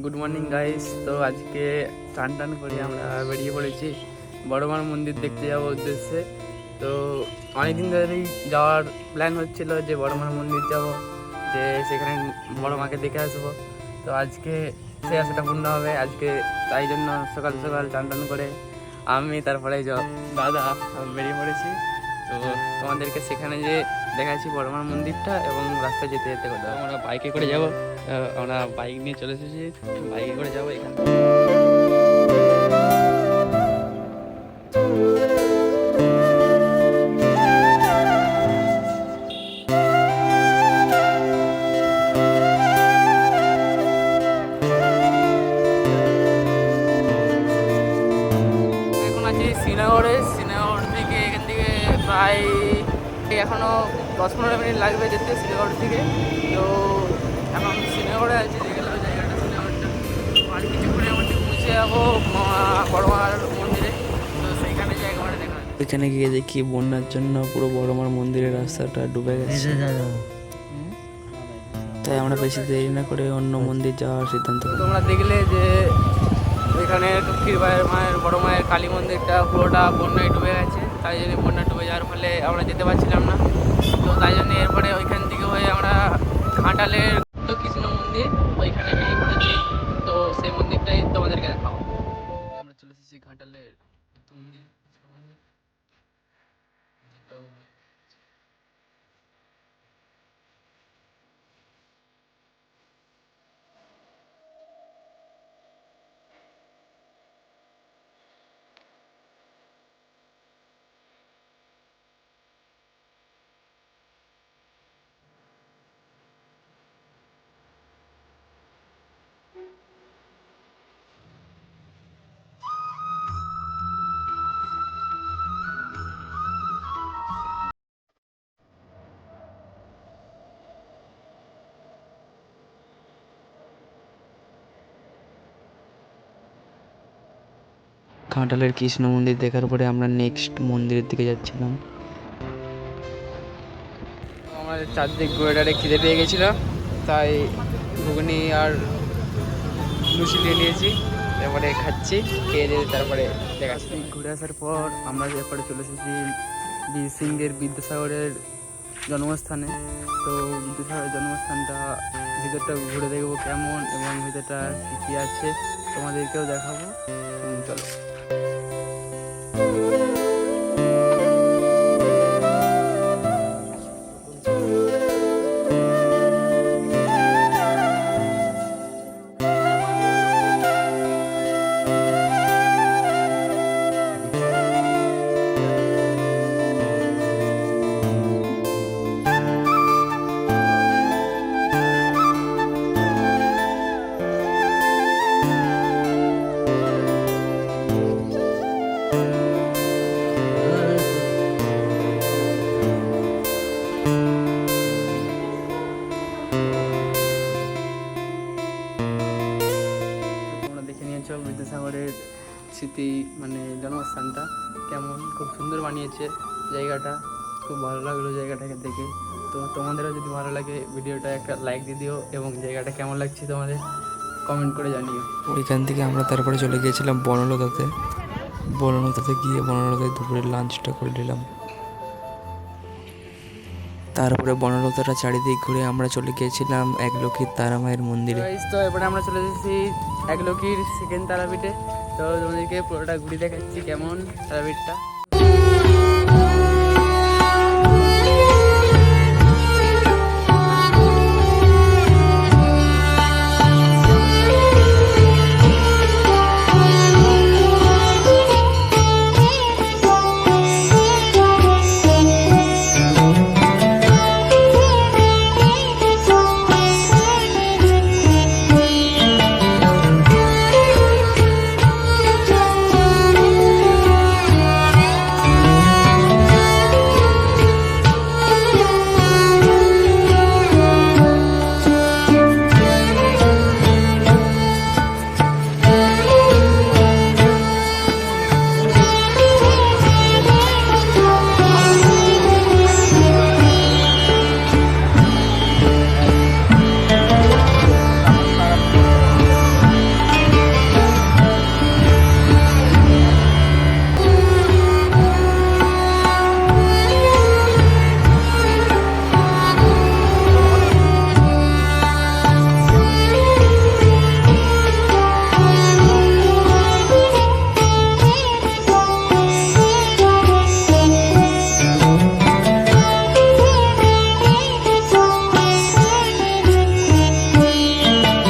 Good morning guys তো আজকে টান টান করে আমরা বেরিয়ে পড়েছি। বড়মার মন্দির দেখতে যাওয়ার উদ্দেশ্যে। তো অনেকদিন ধরেই যাওয়ার প্ল্যান হচ্ছিল যে বড়মার মন্দির যাব, যে সেখানে বড় মাকে দেখে আসব। তো আজকে সে আশাটা পূর্ণ হবে। আজকে তাই জন্য সকাল সকাল টান টান করে আমি, তারপরে দাদা বেরিয়ে পড়েছি। তো তোমাদেরকে সেখানে যে দেখাচ্ছি বড়মার মন্দিরটা এবং রাস্তা যেতে যেতে কোথাও আমরা বাইকে করে যাব। আমরা বাইক নিয়ে চলে এসেছি। বাইকে করে যাব এখান থেকে। প্রায় এখনও দশ পনেরো মিনিট লাগবে যেতে শ্রীনগর থেকে তো এখন শ্রীনগরে আছি নেব জায়গাটা শ্রীনগরটা আর কিছুক্ষণের মধ্যে পৌঁছে যাব বড়মার মন্দিরে। তো সেইখানে জায়গাটা দেখা এখানে গিয়ে দেখি বন্যার জন্য পুরো বড়মার মন্দিরের রাস্তাটা ডুবে গেছে। তাই আমরা বেশি দেরি না করে অন্য মন্দির যাওয়ার সিদ্ধান্ত তোমরা দেখলে যে এখানে মায়ের বড় মায়ের কালী মন্দিরটা পুরোটা বন্যায় ডুবে গেছে। তাই জন্য বন্যা ডুবে যাওয়ার ফলে আমরা যেতে পারছিলাম না। তো তাই জন্য এরপরে ওইখান থেকে হয়ে আমরা ঘাটালের কৃষ্ণ মন্দির, ওইখানে পড়েছি তো সেই মন্দিরটাই তোমাদেরকে দেখাবো। আমরা চলে এসেছি ঘাটালের মন্দির। ঘাটালের কৃষ্ণ মন্দির দেখার পরে আমরা নেক্সট মন্দিরের দিকে যাচ্ছিলাম। আমাদের চারদিক ঘুরে খিদে পেয়ে গেছিল তাই ঘুগনি আর লুচি নিয়ে নিয়েছি তারপরে খাচ্ছি খেয়ে দিয়ে তারপরে দেখাচ্ছি। ঘুরে আসার পর আমরা এরপরে চলে এসেছি বীর সিংহের বিদ্যাসাগরের জন্মস্থানে। তো বিদ্যাসাগরের জন্মস্থানটা ভিতরটা ঘুরে দেখব কেমন এবং ভিতরটা কী কী আছে। তোমাদেরকেও দেখাবো। চলো। স্মৃতি মানে জন্মস্থানটা কেমন? খুব সুন্দর বানিয়েছে জায়গাটা। খুব ভালো লাগল জায়গাটাকে দেখে। তো তোমাদেরও যদি ভালো লাগে ভিডিওটা একটা লাইক দিয়ে দিও এবং জায়গাটা কেমন লাগছে তোমাদের কমেন্ট করে জানিও। ওইখান থেকে আমরা তারপরে চলে গিয়েছিলাম বনলতাতে। বনলতাতে গিয়ে বনলতায় দুপুরে লাঞ্চটা করে নিলাম। তারপরে বনলতাটা চারিদিক ঘুরে আমরা চলে গিয়েছিলাম এক লক্ষ্মীর তারা মায়ের মন্দিরে। তো এবারে আমরা চলে এসেছি এক লক্ষ্মীর সেকেন্ড তারাপীঠে। তো তোমাদেরকে পুরোটা ঘুরে দেখাচ্ছি কেমন তারাপীঠটা